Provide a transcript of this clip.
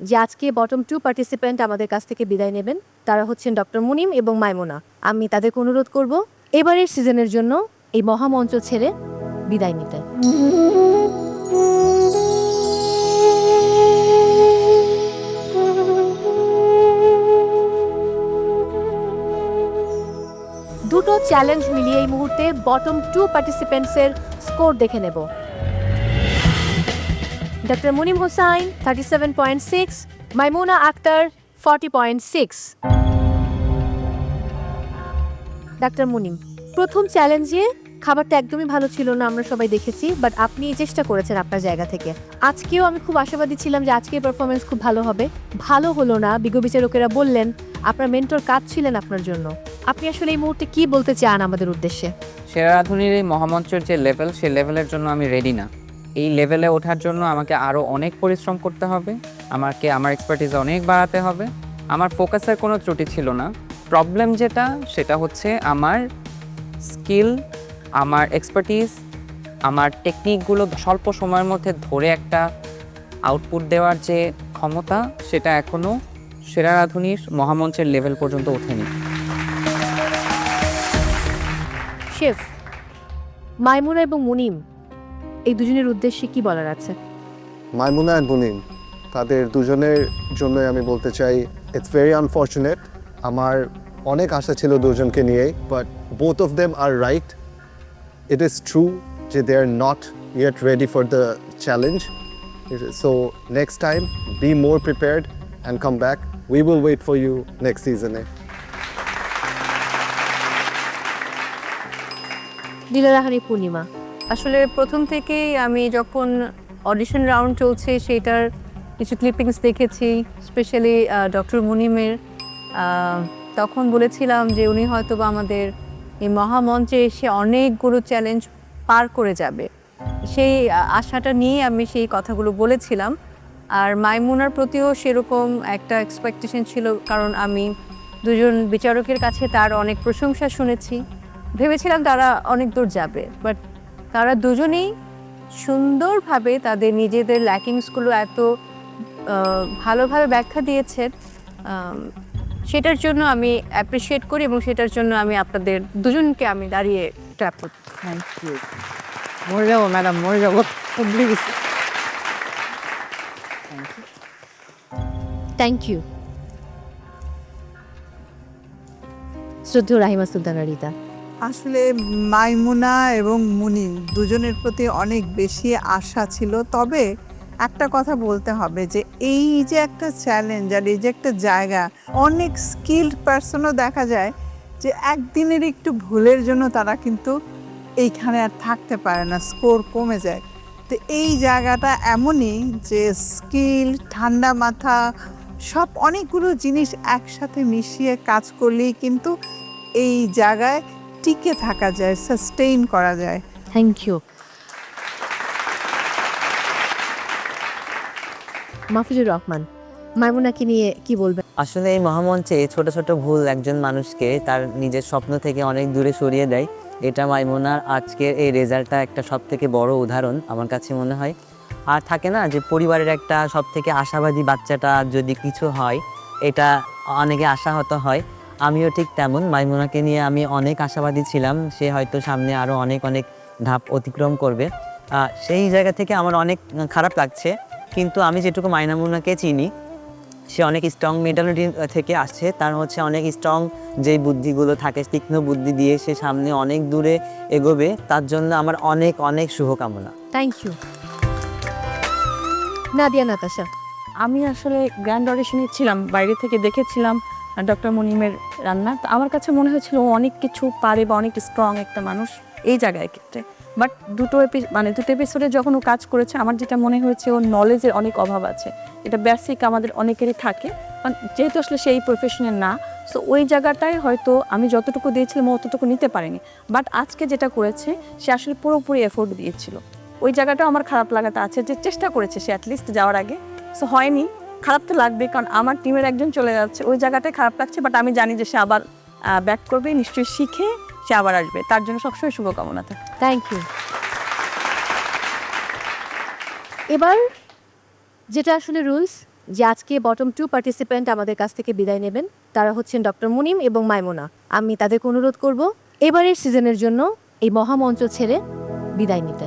যে আজকে bottom to participant আমাদের কাছ থেকে বিদায় নেবেন। তারা হচ্ছেন ডক্টর মুনিম এবং মাইমোনা। আমি তাদেরকে অনুরোধ করব, এবারের সিজনের জন্য এই মহামঞ্চ ছেড়ে বিদায় নিতে। দুটো চ্যালেঞ্জ মিলিয়ে এই মুহূর্তে বটম টু পার্টিসিপেন্টসের স্কোর দেখে নেব। Doctor Munim Hossain thirty seven point six Maimuna Akter forty point six doctor Munim প্রথম চ্যালেঞ্জে খাবারটা একদমই ভালো ছিল না, আমরা সবাই দেখেছি বাট আপনি চেষ্টা করেছেন আপনার জায়গা থেকে। আজকেও আমি খুব আশাবাদী ছিলাম যে আজকের পারফরমেন্স খুব ভালো হবে। ভালো হলো না, বিজ্ঞ বিচারকেরা বললেন, আপনার মেন্টর কাজ ছিলেন আপনার জন্য। আপনি আসলে এই মুহূর্তে কি বলতে চান আমাদের উদ্দেশ্যে? সেরা রাধুনির এই মহামঞ্চের যে লেভেল সেই লেভেলের জন্য আমি রেডি না। এই লেভেলে ওঠার জন্য আমাকে আরও অনেক পরিশ্রম করতে হবে। আমাকে, আমার এক্সপার্টিস অনেক বাড়াতে হবে। আমার ফোকাসের কোনো ত্রুটি ছিল না। প্রবলেম যেটা, সেটা হচ্ছে আমার স্কিল আমার এক্সপার্টিস আমার টেকনিকগুলো স্বল্প সময়ের মধ্যে ধরে একটা আউটপুট দেওয়ার যে ক্ষমতা, সেটা এখনও সেরা রাধুনির মহামঞ্চের লেভেল পর্যন্ত ওঠেনি। শেফ, মাইমুনা এবং মুনিম এই দুজনের উদ্দেশ্যে কি বলার আছে? মাইমুনা অ্যান্ড বুনিম তাদের দুজনের জন্যই আমি বলতে চাই ইটস ভেরি আনফর্চুনেট আমার অনেক আশা ছিল দুজনকে নিয়েই but both of them are right it is true যে they are not yet ready for the challenge so next time be more prepared and come back we will wait for you next সিজনে নীলরাহানি পূর্ণিমা। আসলে প্রথম থেকেই আমি যখন audition round চলছে সেটার কিছু ক্লিপিংস দেখেছি স্পেশালি ডক্টর মুনিমের তখন বলেছিলাম যে উনি হয়তো বা আমাদের এই মহামঞ্চে এসে অনেকগুলো চ্যালেঞ্জ পার করে যাবে। সেই আশাটা নিয়ে আমি সেই কথাগুলো বলেছিলাম। আর মাইমুনার প্রতিও সেরকম একটা এক্সপেকটেশন ছিল, কারণ আমি দুজন বিচারকের কাছে তার অনেক প্রশংসা শুনেছি। ভেবেছিলাম তারা অনেক দূর যাবে বাট তারা দুজনেই সুন্দরভাবে তাদের নিজেদের ল্যাকিংসগুলো এত ভালোভাবে ব্যাখ্যা দিয়েছেন। সেটার জন্য আমি অ্যাপ্রিসিয়েট করি এবং সেটার জন্য আমি আপনাদের দুজনকে আমি দাঁড়িয়ে ট্র্যাপ করতে থ্যাংক ইউ মরে যাব ম্যাডাম মরে যাব। থ্যাংক ইউ শ্রদ্ধেয় রাহিমা সুলতানা রিতা আসলে মাইমুনা এবং মুনিম দুজনের প্রতি অনেক বেশি আশা ছিল। তবে একটা কথা বলতে হবে যে, এই যে একটা চ্যালেঞ্জ আর এই যে একটা জায়গা, অনেক স্কিল্ড পার্সনও দেখা যায় যে, একদিনের একটু ভুলের জন্য তারা কিন্তু এইখানে আর থাকতে পারে না স্কোর কমে যায়। তো এই জায়গাটা এমনই যে স্কিল ঠান্ডা মাথা, সব অনেকগুলো জিনিস একসাথে মিশিয়ে কাজ করলেই কিন্তু এই জায়গায় টিকে থাকা যায় সাস্টেইন করা যায়। থ্যাংক ইউ মাহফুজুর রহমান মাইমুনাকে নিয়ে কি বলবেন? আসলে এই মহামঞ্চে ছোট ছোট ভুল একজন মানুষকে তার নিজের স্বপ্ন থেকে অনেক দূরে সরিয়ে দেয়। এটা মাইমুনার আজকের এই রেজাল্টটা একটা সব থেকে বড় উদাহরণ আমার কাছে মনে হয়। আর থাকে না যে পরিবারের একটা সব থেকে আশাবাদী বাচ্চাটা যদি কিছু হয় এটা অনেকে আশাহত হয়। আমিও ঠিক তেমন। মাইমুনাকে নিয়ে আমি অনেক আশাবাদী ছিলাম। সে হয়তো সামনে আরও অনেক অনেক ধাপ অতিক্রম করবে। সেই জায়গা থেকে আমার অনেক খারাপ লাগছে। কিন্তু আমি যেটুকু মাইনামুনাকে চিনি সে অনেক স্ট্রং মেন্টালিটি থেকে আসছে। তার হচ্ছে অনেক স্ট্রং যে বুদ্ধিগুলো থাকে তীক্ষ্ণ বুদ্ধি দিয়ে সে সামনে অনেক দূরে এগোবে তার জন্য আমার অনেক অনেক শুভকামনা। Thank you Nadia Natasha. আমি আসলে গ্র্যান্ড অডিশনে ছিলাম বাইরে থেকে দেখেছিলাম। ডক্টর মনিমের রান্না, তো আমার কাছে মনে হয়েছিল ও অনেক কিছু পারে বা অনেক স্ট্রং একটা মানুষ এই জায়গায় ক্ষেত্রে। বাট দুটো এপি- মানে দুটো এপিসোডে যখন ও কাজ করেছে, আমার যেটা মনে হয়েছে ওর নলেজের অনেক অভাব আছে। এটা বেসিক আমাদের অনেকেরই থাকে। যেহেতু আসলে সেই প্রফেশনের না সো ওই জায়গাটায় হয়তো আমি যতটুকু দিয়েছিলাম অতটুকু নিতে পারিনি। বাট আজকে যেটা করেছে, সে আসলে পুরোপুরি এফোর্ট দিয়েছিল। ওই জায়গাটাও আমার খারাপ লাগাটা আছে যে চেষ্টা করেছে সে অ্যাটলিস্ট যাওয়ার আগে। সো হয়নি। খারাপ তো লাগবে, কারণ আমার টিমের একজন চলে যাচ্ছে। ওই জায়গাটায় খারাপ লাগছে বাট আমি জানি যে সে আবার ব্যাক করবে। নিশ্চয়ই শিখে সে আবার আসবে। তার জন্য সবসময় শুভকামনা থাকে। থ্যাংক ইউ এবার যেটা আসলে রুলস যে আজকে বটম টু পার্টিসিপেন্ট আমাদের কাছ থেকে বিদায় নেবেন, তারা হচ্ছেন ডক্টর মুনিম এবং মাইমুনা আমি তাদেরকে অনুরোধ করব, এবারের সিজনের জন্য এই মহামঞ্চ ছেড়ে বিদায় নিতে।